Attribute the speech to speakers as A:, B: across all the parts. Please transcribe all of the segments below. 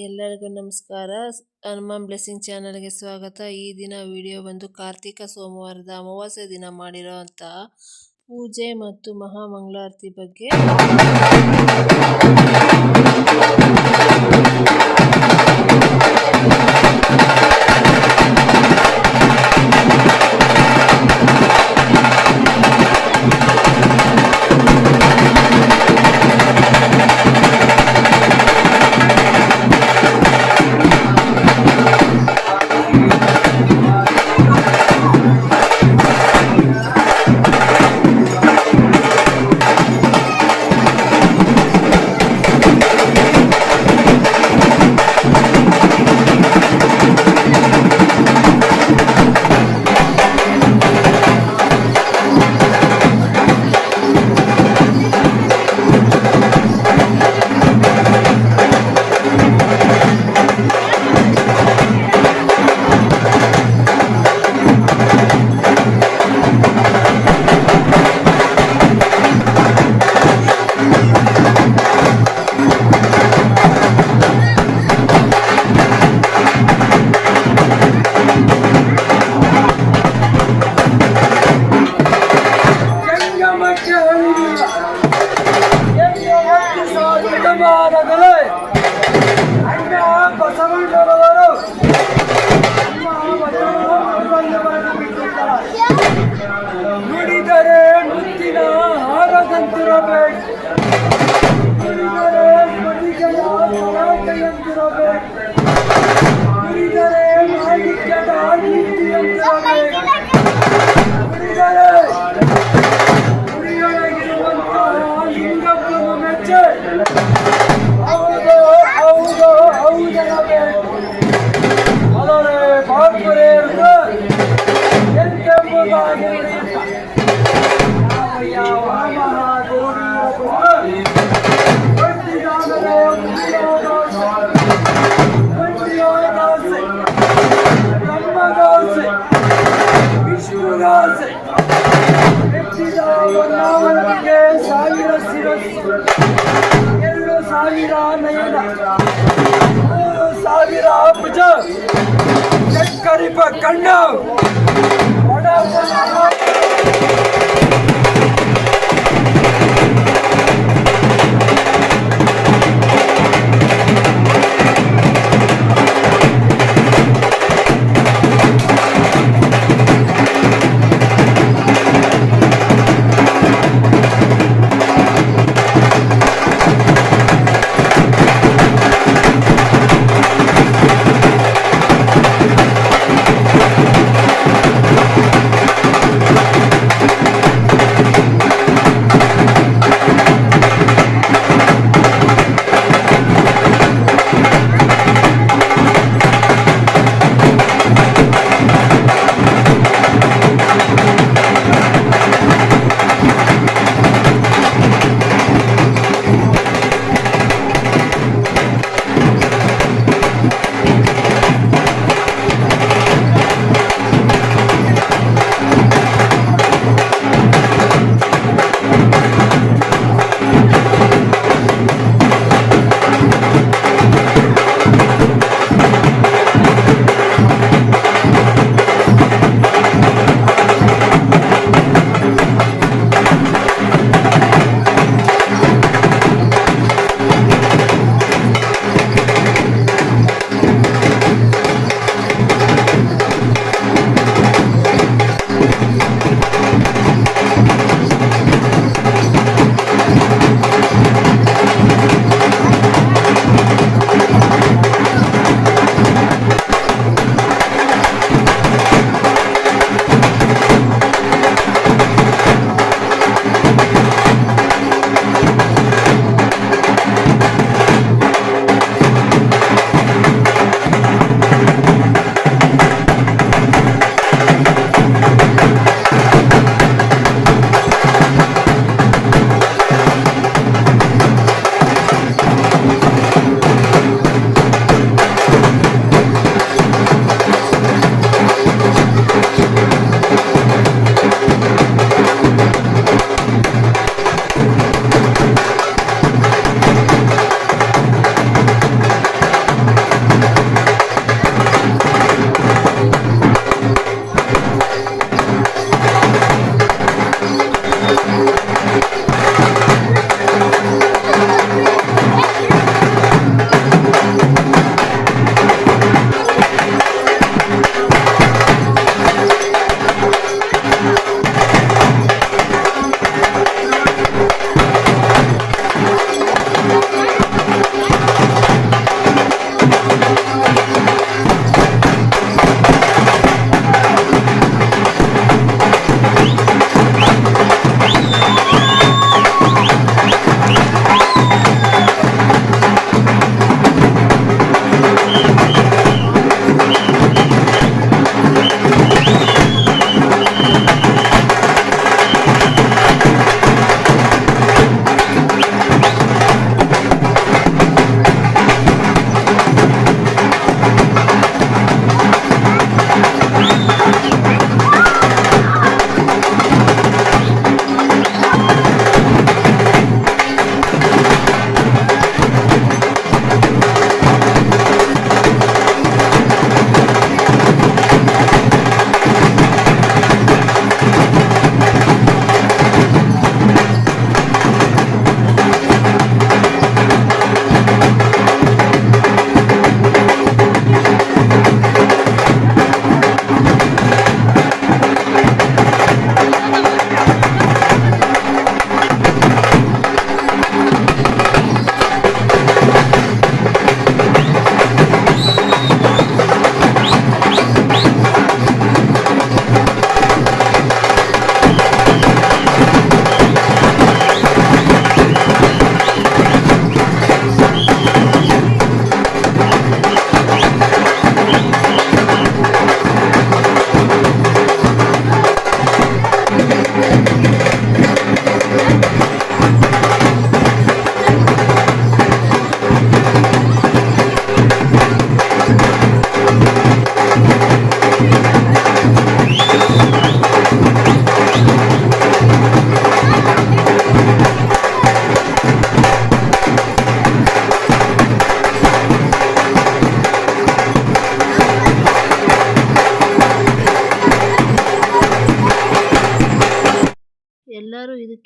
A: ಎಲ್ಲರಿಗೂ ನಮಸ್ಕಾರ. ಹನುಮಾನ್ ಬ್ಲೆಸ್ಸಿಂಗ್ ಚಾನಲ್ಗೆ ಸ್ವಾಗತ. ಈ ದಿನ ವಿಡಿಯೋ ಬಂದು ಕಾರ್ತಿಕ ಸೋಮವಾರದ ಅಮಾವಾಸ್ಯ ದಿನ ಮಾಡಿರೋಂತಹ ಪೂಜೆ ಮತ್ತು ಮಹಾಮಂಗಳಾರತಿ ಬಗ್ಗೆ.
B: ನುಡಿದರೆ ಮುತ್ತಿನ ಹಾರದಂತಿರಬೇಕು ನುಡಿದರೆ ಮಡಿಗೆಯ ಪರಾಟೆಯಂತಿರಬೇಕು ನುಡಿದರೆ ಮಾಣಿಕ್ಯದ ನೀತಿಯಂತಿರಬೇಕು ನುಡಿದರೆ ಗುರಿಯೊಳಗಿರುವಂತಹ ಲಿಂಗಪ್ಪನ ಮೆಚ್ಚೆ ಎತ್ತಿದ ನಾವನಿಗೆ ಸಾವಿರ ಶಿರಸ್ಸು ಎರಡು ಸಾವಿರ ನಯನ ಕಣ್ಣು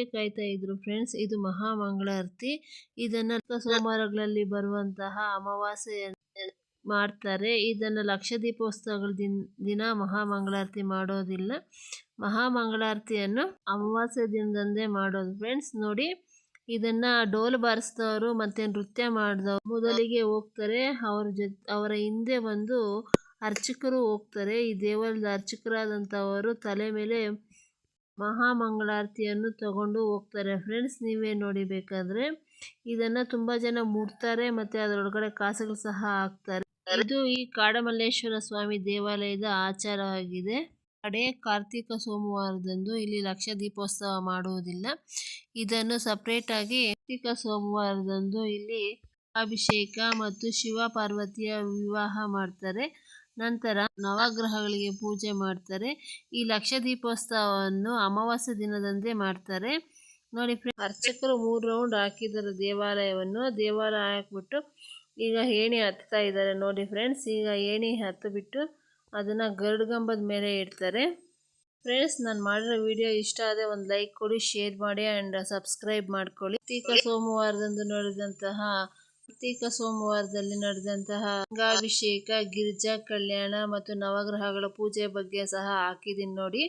A: ಇದಕ್ಕೆ ಕಾಯ್ತಾ ಇದ್ರು ಫ್ರೆಂಡ್ಸ್ ಇದು ಮಹಾಮಂಗಳಾರತಿ. ಇದನ್ನ ಸೋಮವಾರಗಳಲ್ಲಿ ಬರುವಂತಹ ಅಮಾವಾಸ್ಯೆ ಮಾಡ್ತಾರೆ. ಇದನ್ನ ಲಕ್ಷ ದೀಪೋತ್ಸವಗಳ ದಿನ ದಿನ ಮಹಾಮಂಗಳಾರತಿ ಮಾಡೋದಿಲ್ಲ. ಮಹಾಮಂಗಳಾರತಿಯನ್ನು ಅಮಾವಾಸ್ಯ ದಿನದಂದೇ ಮಾಡೋದು ಫ್ರೆಂಡ್ಸ್ ನೋಡಿ, ಇದನ್ನ ಡೋಲು ಬಾರಿಸಿದವರು ಮತ್ತೆ ನೃತ್ಯ ಮಾಡಿದವರು ಮೊದಲಿಗೆ ಹೋಗ್ತಾರೆ. ಅವ್ರ ಜೊತೆ, ಅವರ ಹಿಂದೆ ಬಂದು ಅರ್ಚಕರು ಹೋಗ್ತಾರೆ. ಈ ದೇವಾಲಯದ ಅರ್ಚಕರಾದಂಥವರು ತಲೆ ಮೇಲೆ ಮಹಾಮಂಗಳಾರತಿಯನ್ನು ತಗೊಂಡು ಹೋಗ್ತಾರೆ. ಫ್ರೆಂಡ್ಸ್ ನೀವೇ ನೋಡಿ ಬೇಕಾದ್ರೆ ಇದನ್ನ ತುಂಬಾ ಜನ ಮುಡ್ತಾರೆ ಮತ್ತೆ ಅದರೊಳಗಡೆ ಕಾಸುಗಳು ಸಹ ಹಾಕ್ತಾರೆ. ಇದು ಈ ಕಾಡಮಲ್ಲೇಶ್ವರ ಸ್ವಾಮಿ ದೇವಾಲಯದ ಆಚಾರವಾಗಿದೆ. ಕಡೆ ಕಾರ್ತಿಕ ಸೋಮವಾರದಂದು ಇಲ್ಲಿ ಲಕ್ಷ ದೀಪೋತ್ಸವ ಮಾಡುವುದಿಲ್ಲ. ಇದನ್ನು ಸಪರೇಟ್ ಆಗಿ ಕಾರ್ತಿಕ ಸೋಮವಾರದಂದು ಇಲ್ಲಿ ಅಭಿಷೇಕ ಮತ್ತು ಶಿವ ಪಾರ್ವತಿಯ ವಿವಾಹ ಮಾಡ್ತಾರೆ. ನಂತರ ನವಗ್ರಹಗಳಿಗೆ ಪೂಜೆ ಮಾಡ್ತಾರೆ. ಈ ಲಕ್ಷ ದೀಪೋತ್ಸವವನ್ನು ಅಮಾವಾಸ್ಯ ದಿನದಂದೇ ಮಾಡ್ತಾರೆ. ನೋಡಿ ಫ್ರೆಂಡ್ ಅರ್ಚಕರು ಮೂರು ರೌಂಡ್ ಹಾಕಿದ್ದಾರೆ ದೇವಾಲಯವನ್ನು. ದೇವಾಲಯ ಹಾಕ್ಬಿಟ್ಟು ಈಗ ಏಣಿ ಹತ್ತಾ ಇದ್ದಾರೆ. ನೋಡಿ ಫ್ರೆಂಡ್ಸ್ ಈಗ ಏಣಿ ಹತ್ತು ಬಿಟ್ಟು ಅದನ್ನ ಗರುಡಗಂಬದ ಮೇಲೆ ಇಡ್ತಾರೆ. ಫ್ರೆಂಡ್ಸ್ ನಾನು ಮಾಡಿರೋ ವಿಡಿಯೋ ಇಷ್ಟ ಆದರೆ ಒಂದು ಲೈಕ್ ಕೊಡಿ ಶೇರ್ ಮಾಡಿ ಆ್ಯಂಡ್ ಸಬ್ಸ್ಕ್ರೈಬ್ ಮಾಡ್ಕೊಳ್ಳಿ. ತೀಕ ಸೋಮವಾರದಂದು ನಡೆದಂತಹ ಕಾರ್ತಿಕ ಸೋಮವಾರದಲ್ಲಿ ನಡೆದಂತಹ ಗಂಗಾಭಿಷೇಕ, ಗಿರಿಜಾ ಕಲ್ಯಾಣ ಮತ್ತು ನವಗ್ರಹಗಳ ಪೂಜೆ ಬಗ್ಗೆ ಸಹ ಹಾಕಿದ್ದೀನಿ ನೋಡಿ.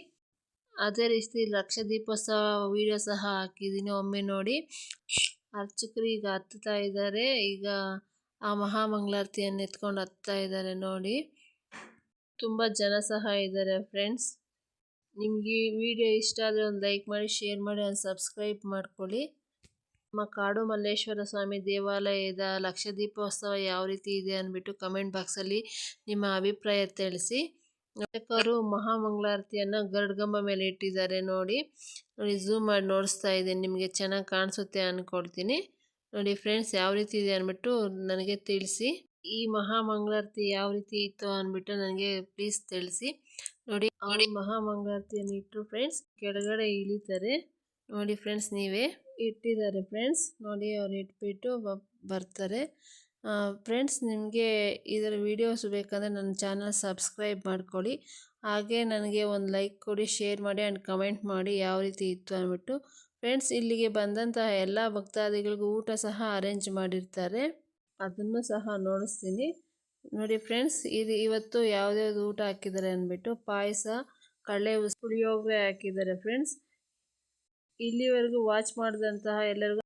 A: ಅದೇ ರೀತಿ ಲಕ್ಷ ದೀಪೋತ್ಸವ ವಿಡಿಯೋ ಸಹ ಹಾಕಿದ್ದೀನಿ ಒಮ್ಮೆ ನೋಡಿ ಅರ್ಚಕರು ಈಗ ಹತ್ತುತ್ತಾ ಇದ್ದಾರೆ. ಈಗ ಆ ಮಹಾಮಂಗಳಾರತಿಯನ್ನು ಎತ್ಕೊಂಡು ಹತ್ತಾ ಇದ್ದಾರೆ ನೋಡಿ. ತುಂಬ ಜನ ಸಹ ಇದ್ದಾರೆ ಫ್ರೆಂಡ್ಸ್ ನಿಮಗೆ ವಿಡಿಯೋ ಇಷ್ಟ ಆದರೆ ಒಂದು ಲೈಕ್ ಮಾಡಿ ಶೇರ್ ಮಾಡಿ, ಒಂದು ಸಬ್ಸ್ಕ್ರೈಬ್ ಮಾಡ್ಕೊಳ್ಳಿ. ನಮ್ಮ ಕಾಡು ಮಲ್ಲೇಶ್ವರ ಸ್ವಾಮಿ ದೇವಾಲಯದ ಲಕ್ಷ ದೀಪೋತ್ಸವ ಯಾವ ರೀತಿ ಇದೆ ಅಂದ್ಬಿಟ್ಟು ಕಮೆಂಟ್ ಬಾಕ್ಸಲ್ಲಿ ನಿಮ್ಮ ಅಭಿಪ್ರಾಯ ತಿಳಿಸಿ. ಅವರು ಮಹಾಮಂಗಳಾರತಿಯನ್ನು ಗರುಡಗಂಬ ಮೇಲೆ ಇಟ್ಟಿದ್ದಾರೆ ನೋಡಿ. ನೋಡಿ ಝೂಮ್ ಮಾಡಿ ನೋಡಿಸ್ತಾ ಇದ್ದೀನಿ. ನಿಮಗೆ ಚೆನ್ನಾಗಿ ಕಾಣಿಸುತ್ತೆ ಅಂದ್ಕೊಳ್ತೀನಿ ನೋಡಿ ಫ್ರೆಂಡ್ಸ್ ಯಾವ ರೀತಿ ಇದೆ ಅಂದ್ಬಿಟ್ಟು ನನಗೆ ತಿಳಿಸಿ. ಈ ಮಹಾಮಂಗಳಾರತಿ ಯಾವ ರೀತಿ ಇತ್ತು ಅಂದ್ಬಿಟ್ಟು ನನಗೆ ಪ್ಲೀಸ್ ತಿಳಿಸಿ. ನೋಡಿ ನೋಡಿ ಮಹಾಮಂಗಳಾರತಿಯನ್ನು ಇಟ್ಟರು ಫ್ರೆಂಡ್ಸ್ ಕೆಳಗಡೆ ಇಳಿತಾರೆ. ನೋಡಿ ಫ್ರೆಂಡ್ಸ್ ನೀವೇ. ಇಟ್ಟಿದ್ದಾರೆ ಫ್ರೆಂಡ್ಸ್ ನೋಡಿ ಅವ್ರು ಇಟ್ಬಿಟ್ಟು ಬರ್ತಾರೆ. ಫ್ರೆಂಡ್ಸ್ ನಿಮಗೆ ಇದರ ವೀಡಿಯೋಸ್ ಬೇಕಂದರೆ ನನ್ನ ಚಾನಲ್ ಸಬ್ಸ್ಕ್ರೈಬ್ ಮಾಡ್ಕೊಳ್ಳಿ. ಹಾಗೆ ನನಗೆ ಒಂದು ಲೈಕ್ ಕೊಡಿ ಶೇರ್ ಮಾಡಿ ಆ್ಯಂಡ್ ಕಮೆಂಟ್ ಮಾಡಿ ಯಾವ ರೀತಿ ಇತ್ತು ಅಂದ್ಬಿಟ್ಟು. ಫ್ರೆಂಡ್ಸ್ ಇಲ್ಲಿಗೆ ಬಂದಂತಹ ಎಲ್ಲ ಭಕ್ತಾದಿಗಳಿಗೂ ಊಟ ಸಹ ಅರೇಂಜ್ ಮಾಡಿರ್ತಾರೆ. ಅದನ್ನು ಸಹ ನೋಡಿಸ್ತೀನಿ. ನೋಡಿ ಫ್ರೆಂಡ್ಸ್ ಇದು ಇವತ್ತು ಯಾವುದ್ಯಾವ್ದು ಊಟ ಹಾಕಿದ್ದಾರೆ ಅಂದ್ಬಿಟ್ಟು ಪಾಯಸ, ಕಡಲೆ ಪುಳಿಯೋಗರೆ ಹಾಕಿದ್ದಾರೆ ಫ್ರೆಂಡ್ಸ್ ಇಲ್ಲಿವರೆಗೂ ವಾಚ್ ಮಾಡಿದಂತಹ ಎಲ್ಲರಿಗೂ